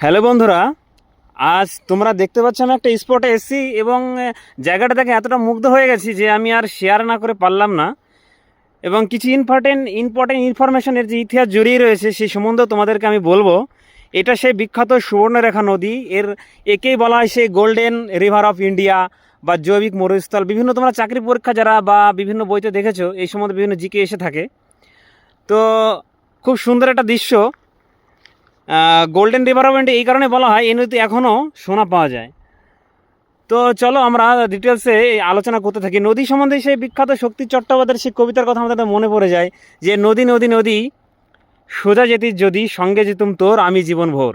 Hello বন্ধুরা, আজ তোমরা দেখতে পাচ্ছ আমি একটা স্পটে এসেছি এবং জায়গাটা দেখে এতটা মুগ্ধ হয়ে গেছি যে আমি আর শেয়ার না করে পারলাম না। এবং কিছু ইম্পর্টেন্ট ইম্পর্টেন্ট ইনফরমেশনের যে ইতিহাস জড়িয়ে রয়েছে সেই সম্বন্ধে তোমাদেরকে আমি বলব। এটা সেই বিখ্যাত সুবর্ণরেখা নদী, এর একেই বলা হয় সেই গোল্ডেন রিভার অফ ইন্ডিয়া বা জৈবিক মরুস্থল। বিভিন্ন তোমরা চাকরি পরীক্ষা যারা বা বিভিন্ন বইতে দেখেছ, এই সম্বন্ধে বিভিন্ন জিকে এসে থাকে। তো, খুব সুন্দর একটা দৃশ্য। গোল্ডেন রিভার অফ এই কারণে বলা হয়, এই নদীতে এখনও সোনা পাওয়া যায়। তো চলো আমরা ডিটেলসে আলোচনা করতে থাকি। নদী সম্বন্ধে সেই বিখ্যাত শক্তি চট্টোপাধ্যায়ের সেই কবিতার কথা আমাদের মনে পড়ে যায় যে, নদী নদী নদী, সোজা যেতি যদি, সঙ্গে যেতুম তোর, আমি জীবন ভোর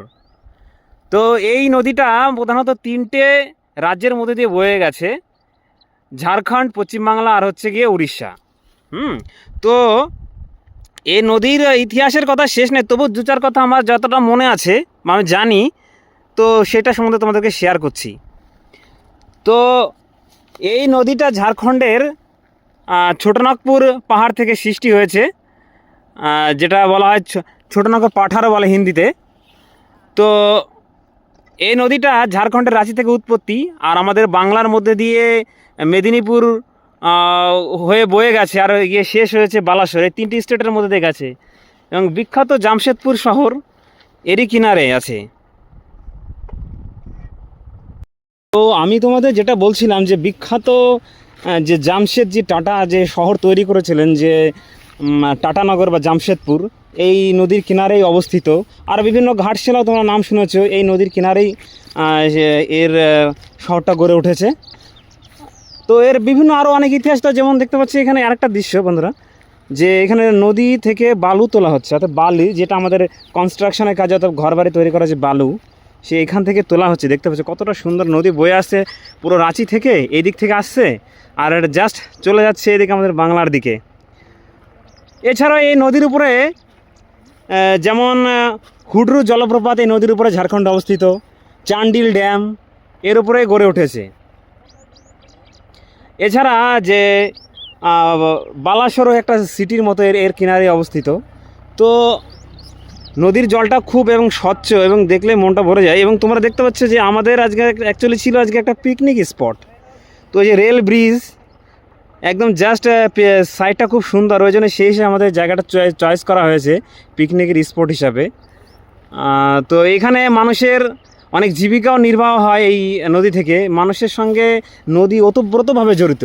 তো এই নদীটা প্রধানত তিনটে রাজ্যের মধ্যে দিয়ে বয়ে গেছে, ঝাড়খণ্ড, পশ্চিমবাংলা আর হচ্ছে গিয়ে উড়িষ্যা। হুম, তো এই নদীর ইতিহাসের কথা শেষ নেই, তবু দু চার কথা আমার যতটা মনে আছে, আমি জানি, তো সেটা সম্বন্ধে তোমাদেরকে শেয়ার করছি। তো এই নদীটা ঝাড়খণ্ডের ছোটনাগপুর পাহাড় থেকে সৃষ্টি হয়েছে যেটা বলা হয় ছোটনাগপুর পাঠারও বলে হিন্দিতে। তো এই নদীটা ঝাড়খণ্ডের রাঁচি থেকে উৎপত্তি, আর আমাদের বাংলার মধ্যে দিয়ে মেদিনীপুর হয়ে বয়ে গেছে আর গিয়ে শেষ হয়েছে বালাসোর। এই তিনটি স্টেটের মধ্যে দিয়ে গেছে। এবং বিখ্যাত জামশেদপুর শহর এরই কিনারে আছে। তো আমি তোমাদের যেটা বলছিলাম যে বিখ্যাত যে জামশেদজি টাটা যে শহর তৈরি করেছিলেন যে টাটানগর বা জামশেদপুর, এই নদীর কিনারেই অবস্থিত। আর বিভিন্ন ঘাটশিলাও তোমরা নাম শুনেছ, এই নদীর কিনারেই এর শহরটা গড়ে উঠেছে। তো এর বিভিন্ন আরও অনেক ইতিহাস তো যেমন দেখতে পাচ্ছি এখানে আরেকটা দৃশ্য বন্ধুরা, যে এখানে নদী থেকে বালু তোলা হচ্ছে, অর্থাৎ বালি যেটা আমাদের কনস্ট্রাকশনের কাজে অর্থাৎ ঘর বাড়ি তৈরি করা যে বালু, সে এখান থেকে তোলা হচ্ছে। দেখতে পাচ্ছ কতটা সুন্দর নদী বয়ে আসছে, পুরো রাঁচি থেকে এই দিক থেকে আসছে, আর এটা জাস্ট চলে যাচ্ছে এদিকে আমাদের বাংলার দিকে। এছাড়াও এই নদীর উপরে যেমন হুডরু জলপ্রপাত এই নদীর উপরে ঝাড়খণ্ড অবস্থিত, চান্ডিল ড্যাম এর উপরে গড়ে উঠেছে। এছাড়া যে বালাসোরও একটা সিটির মতো এর এর কিনারে অবস্থিত, তো নদীর জলটা খুব এবং স্বচ্ছ এবং দেখলে মনটা ভরে যায় এবং তোমরা দেখতে পাচ্ছ যে আমাদের আজকে অ্যাকচুয়ালি ছিল আজকে একটা পিকনিক স্পট তো এই যে রেল ব্রিজ একদম জাস্ট সাইডটা খুব সুন্দর, ওই জন্য সেই হিসেবে আমাদের জায়গাটা চয়েস করা হয়েছে পিকনিকের স্পট হিসাবে। তো এখানে মানুষের অনেক জীবিকাও নির্বাহ হয় এই নদী থেকে। মানুষের সঙ্গে নদী ওতপ্রোতভাবে জড়িত।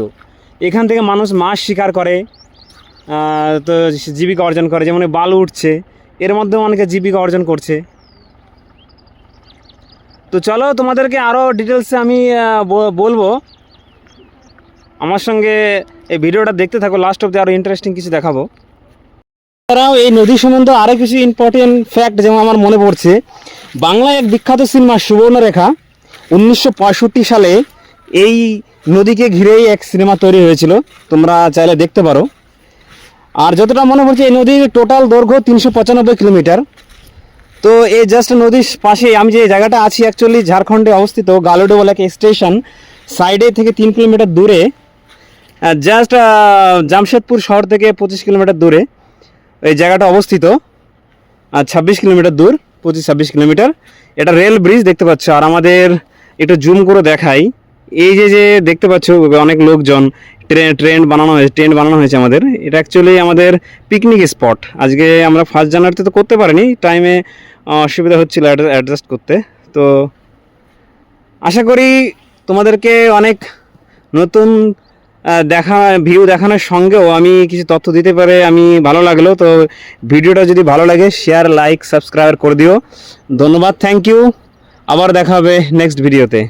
এখান থেকে মানুষ মাছ শিকার করে তো জীবিকা অর্জন করে, যেমন বালু উঠছে, এর মধ্যেও অনেকে জীবিকা অর্জন করছে। তো চলো তোমাদেরকে আরও ডিটেলসে আমি বলব। আমার সঙ্গে এই ভিডিওটা দেখতে থাকো লাস্ট অব্দি আরও ইন্টারেস্টিং কিছু দেখাবো। এছাড়াও এই নদী সম্বন্ধে আরও কিছু ইম্পর্টেন্ট ফ্যাক্ট যেমন আমার মনে পড়ছে, বাংলায় এক বিখ্যাত সিনেমা সুবর্ণরেখা, উনিশশো পঁয়ষট্টি সালে এই নদীকে ঘিরেই এক সিনেমা তৈরি হয়েছিল, তোমরা চাইলে দেখতে পারো। আর যতটা মনে পড়ছে, এই নদীর টোটাল দৈর্ঘ্য তিনশো পঁচানব্বই কিলোমিটার। তো এই জাস্ট নদীর পাশে আমি যে জায়গাটা আছি অ্যাকচুয়ালি ঝাড়খণ্ডে অবস্থিত, গালুডো বলে এক স্টেশন সাইডে থেকে তিন কিলোমিটার দূরে জাস্ট জামশেদপুর শহর থেকে পঁচিশ কিলোমিটার দূরে। এই জায়গাটা অবস্থিত। আর ছাব্বিশ কিলোমিটার দূর, পঁচিশ ছাব্বিশ কিলোমিটার। এটা রেল ব্রিজ দেখতে পাচ্ছ, আর আমাদের একটু জুম করে দেখাই। এই যে যে দেখতে পাচ্ছ, অনেক লোকজন, ট্রেন ট্রেন বানানো হয়েছে, ট্রেন বানানো হয়েছে আমাদের। এটা অ্যাকচুয়ালি আমাদের পিকনিক স্পট আজকে আমরা ফার্স্ট জানুয়ারিতে তো করতে পারিনি টাইমে অসুবিধা হচ্ছিল অ্যাডজাস্ট করতে। তো, আশা করি তোমাদেরকে অনেক নতুন দেখা ভিউ দেখানোর সঙ্গেও আমি কিছু তথ্য দিতে পারে, আমি ভালো লাগল। তো ভিডিওটা যদি ভালো লাগে শেয়ার লাইক সাবস্ক্রাইব করে দিও। ধন্যবাদ থ্যাংক ইউ আবার দেখা হবে নেক্সট ভিডিওতে